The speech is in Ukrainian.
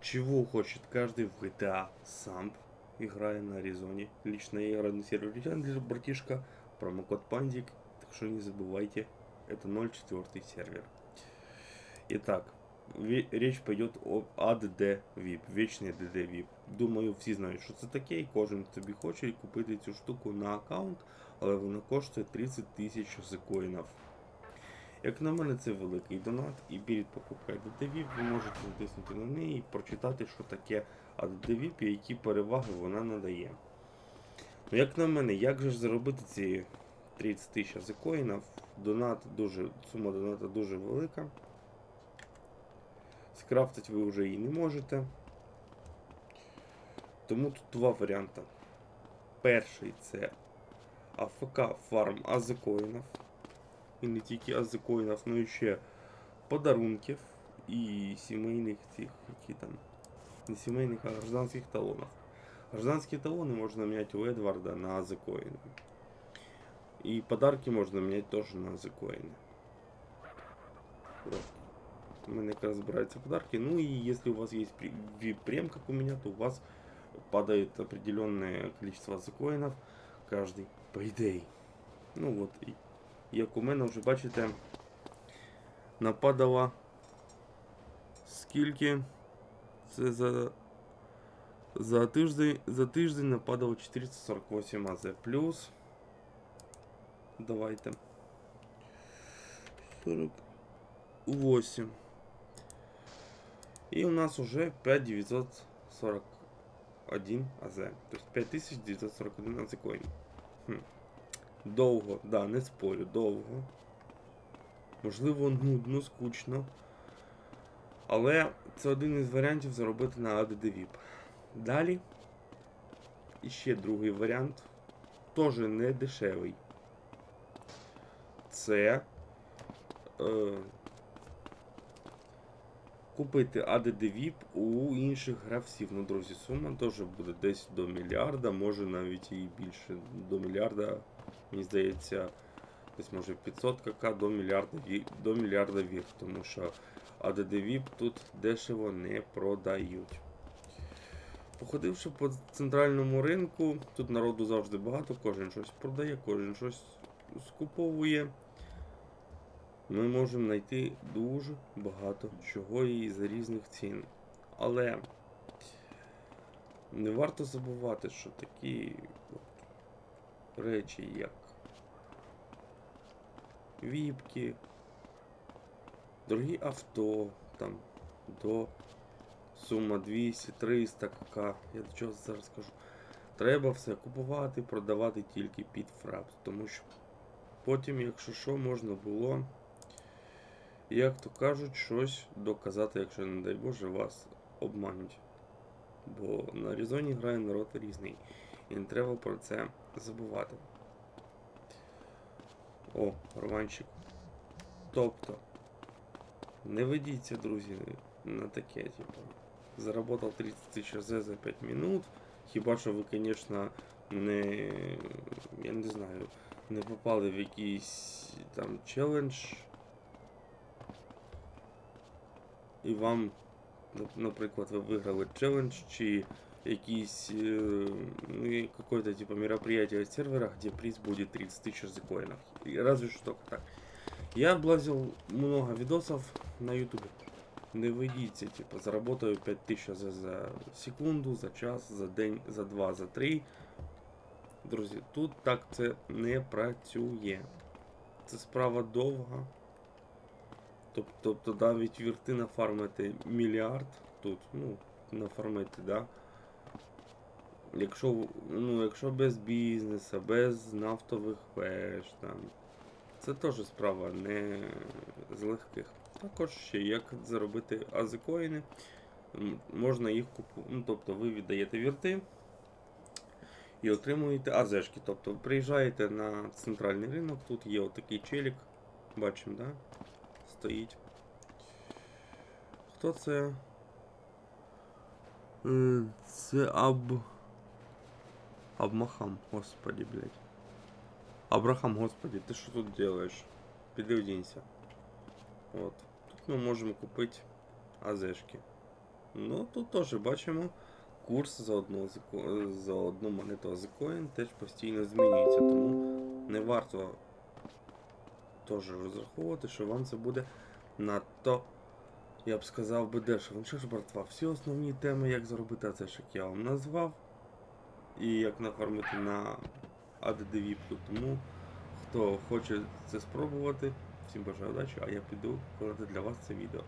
чего хочет каждый в GTA сам играя на Аризоне. Лично я играю на сервере Чандлер, братишка, промокод Пандик, так что не забывайте, это 0.4 сервер. Итак, ве- речь пойдет об ADD VIP, вечний ADD VIP. Думаю, всі знають, що це таке, і кожен собі хоче купити цю штуку на аккаунт, але вона коштує 30 тисяч зикоїнів. Як на мене, це великий донат, і перед покупкою Addevip. Ви можете натиснути на неї і прочитати, що таке ADDVIP і які переваги вона надає. Ну, як на мене, як же ж заробити ці 30 тисяч зикоїнів? Донат дуже, сума доната дуже велика. Скрафтити ви вже її не можете. Тому тут два варіанти. Перший це АФК фарм азикоїнів. І не тільки азикоїнів, але і ще подарунків і сімейних цих, які там. Не сімейних, а гражданських талонів. Гражданські талони можна міняти у Едварда на азикоїни. І подарки можна міняти теж на азикоїни. Вот. У меня как раз собираются подарки. Ну и если у вас есть VIP-прем, как у меня, то у вас падает определенное количество закоинов каждый payday. Ну вот, і як у мене вже бачите, нападало скільки це за за тиждень, за тиждень нападало 448 АЗ плюс. Давайте. 48. И у нас уже 5941 АЗ. То есть 5941 АЗ коин. Хм. Довго, да, не спорю, довго. Можливо, нудно, скучно. Але це один із варіантів заробити на ADDVIP. Далі. І ще другий варіант. Теж не дешевий. Це. Е, купити ADD VIP у інших гравців. Ну, друзі, сума теж буде десь до мільярда, може навіть і більше до мільярда. Мені здається, десь може 500 кк до мільярда до мільярда вір, тому що ADD VIP тут дешево не продають. Походивши по центральному ринку, тут народу завжди багато, кожен щось продає, кожен щось скуповує. Ми можемо знайти дуже багато чого і за різних цін. Але не варто забувати, що такі речі, як віпки, дорогі авто, там до сума 200-300 кк. Я до чого зараз скажу. Треба все купувати, продавати тільки під фрап, тому що потім, якщо що, можна було як то кажуть, щось доказати, якщо, не дай Боже, вас обмануть. Бо на Аризоні грає народ різний. І не треба про це забувати. О, рванчик. Тобто, не ведіться, друзі, на таке, типу. Заработав 30 тисяч АЗ за 5 минут. Хіба що ви, звісно, не. Я не знаю, не попали в якийсь там челендж. І вам, наприклад, ви виграли челендж чи якийсь, э, ну, какое-то типа мероприятие сервера, где приз будет 30 тысяч зикоинов. Разве что только так. Я облазил много видосов на ютубе. Не ведіться, типу, заработаю 5000 за, за секунду, за час, за день, за два, за три. Друзі, тут так це не працює. Це справа довга. Тоб- Тобто навіть вірти нафармити мільярд тут, ну, нафармити, да. Якщо, ну, якщо без бізнесу, без нафтових веж, там. Це теж справа не з легких. Також ще як заробити азикоїни. Можна їх купувати. Ну, тобто ви віддаєте вірти і отримуєте азешки. Тобто приїжджаєте на центральний ринок, тут є отакий челік, бачимо, да? Стоїть. Хто це? Е, Це Аб. Абмахам, господи, блядь. Абрахам, господи, ти що тут делаєш? Піди вдінься. От. Тут ми можемо купити АЗшки. Ну, тут теж бачимо, курс за одну, за одну монету Азикоін теж постійно змінюється, тому не варто теж розраховувати, що вам це буде надто, я б сказав би, дешево. Ну що ж, братва, всі основні теми, як заробити АЦшик, я вам назвав. І як нафармити на ADD Тому хто хоче це спробувати, всім бажаю удачі, а я піду кладати для вас це відео.